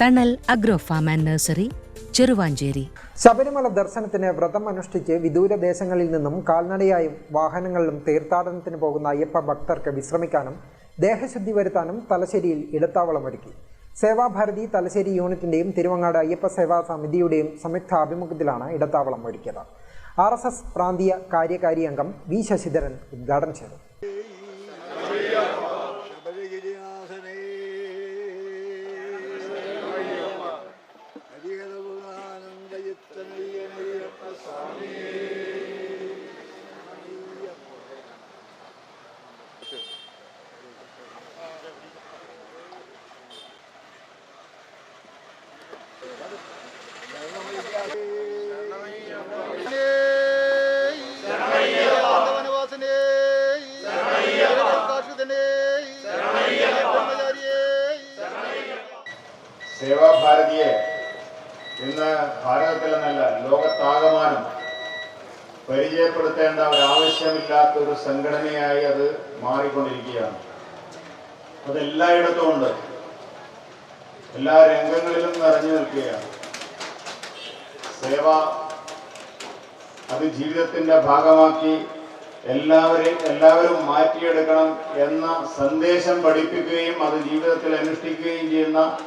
Thanal agro farm and nursery Cheruvanchery. Sabarimala ദർശനത്തിന് വ്രതം അനുഷ്ഠിച്ച് വിദൂര ദേശങ്ങളിൽ നിന്നും കാൽനടയായും വാഹനങ്ങളിലും തീർത്ഥാടനത്തിന് പോകുന്ന അയ്യപ്പ ഭക്തർക്ക് വിശ്രമിക്കാനും ദേഹശുദ്ധി വരുത്താനും തലശ്ശേരിയിൽ ഇടത്താവളം ഒരുക്കി. സേവാഭാരതി തലശ്ശേരി യൂണിറ്റിന്റെയും തിരുവങ്ങാട് അയ്യപ്പ സേവാ സമിതിയുടെയും സംയുക്ത ആഭിമുഖ്യത്തിലാണ് ഇടത്താവളം ഒരുക്കിയത്. ആർ എസ് എസ് പ്രാന്തീയ കാര്യകാരി അംഗം വി ശശിധരൻ ഉദ്ഘാടനം ചെയ്തു. സേവാഭാരതിയെ ഇന്ന് ഭാരതത്തിലെന്നല്ല ലോകത്താകമാനം പരിചയപ്പെടുത്തേണ്ട ഒരാവശ്യമില്ലാത്ത ഒരു സംഘടനയായി അത് മാറിക്കൊണ്ടിരിക്കുകയാണ്. അതെല്ലായിടത്തും ഉണ്ട്. എല്ലാ രംഗങ്ങളിലും നിറഞ്ഞു നിൽക്കുകയാണ്. സേവ അത് ജീവിതത്തിന്റെ ഭാഗമാക്കി എല്ലാവരെയും എല്ലാവരും മാറ്റിയെടുക്കണം എന്ന സന്ദേശം പഠിപ്പിക്കുകയും അത് ജീവിതത്തിൽ അനുഷ്ഠിക്കുകയും ചെയ്യുന്ന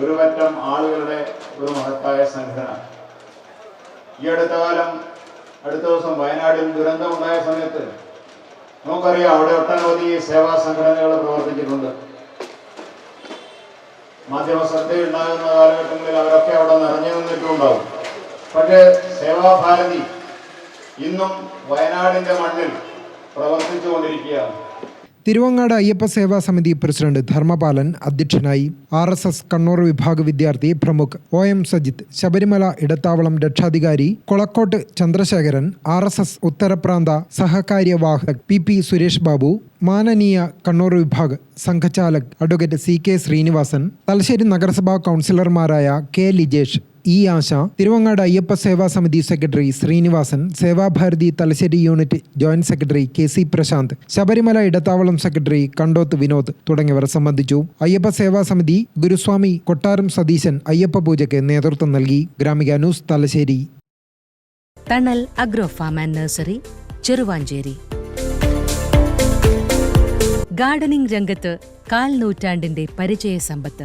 ഒരു പറ്റം ആളുകളുടെ ഒരു മഹത്തായ സംഘടന. ഈ അടുത്ത കാലം അടുത്ത ദിവസം വയനാട്ടിൽ ദുരന്തമുണ്ടായ സമയത്ത് നമുക്കറിയാം അവിടെ ഒട്ടനവധി സേവാ സംഘടനകൾ പ്രവർത്തിച്ചിട്ടുണ്ട്. മാധ്യമ ശ്രദ്ധയുണ്ടാകുന്ന കാലഘട്ടങ്ങളിൽ അവരൊക്കെ അവിടെ നിറഞ്ഞു നിന്നിട്ടുണ്ടാവും പക്ഷേ സേവാഭാരതി ഇന്നും വയനാടിന്റെ മണ്ണിൽ പ്രവർത്തിച്ചു പ്രവർത്തിച്ചുകൊണ്ടിരിക്കുകയാണ്. തിരുവങ്ങാട് അയ്യപ്പ സേവാ സമിതി പ്രസിഡന്റ് ധർമ്മപാലൻ അധ്യക്ഷനായി ആർ എസ് എസ് കണ്ണൂർ വിഭാഗ വിദ്യാർത്ഥി പ്രമുഖ് ഒ എം സജിത്ത് ശബരിമല ഇടത്താവളം രക്ഷാധികാരി Kolakkot Chandrasekharan R S S ഉത്തരപ്രാന്ത സഹകാര്യവാഹക് പി പി സുരേഷ് ബാബു മാനനീയ കണ്ണൂർ വിഭാഗ് സംഘചാലക് advocate C K Sreenivasan Thalassery നഗരസഭാ കൗൺസിലർമാരായ K Lijesh E Asha Thiruvangad Ayyappa Seva Samithi secretary Sreenivasan Sevabharathi Thalassery unit joint secretary K C Prashanth Sabarimala ഇടത്താവളം secretary Kandoth Vinod തുടങ്ങിയവർ സംബന്ധിച്ചു. അയ്യപ്പ സേവാ സമിതി ഗുരുസ്വാമി കൊട്ടാരം സതീശൻ അയ്യപ്പ പൂജയ്ക്ക് നേതൃത്വം നൽകി. Gramika news Thalassery. Thanal agro farm and nursery Cheruvanchery. Gardening രംഗത്ത് കാൽ നൂറ്റാണ്ടിന്റെ പരിചയ സമ്പത്ത്.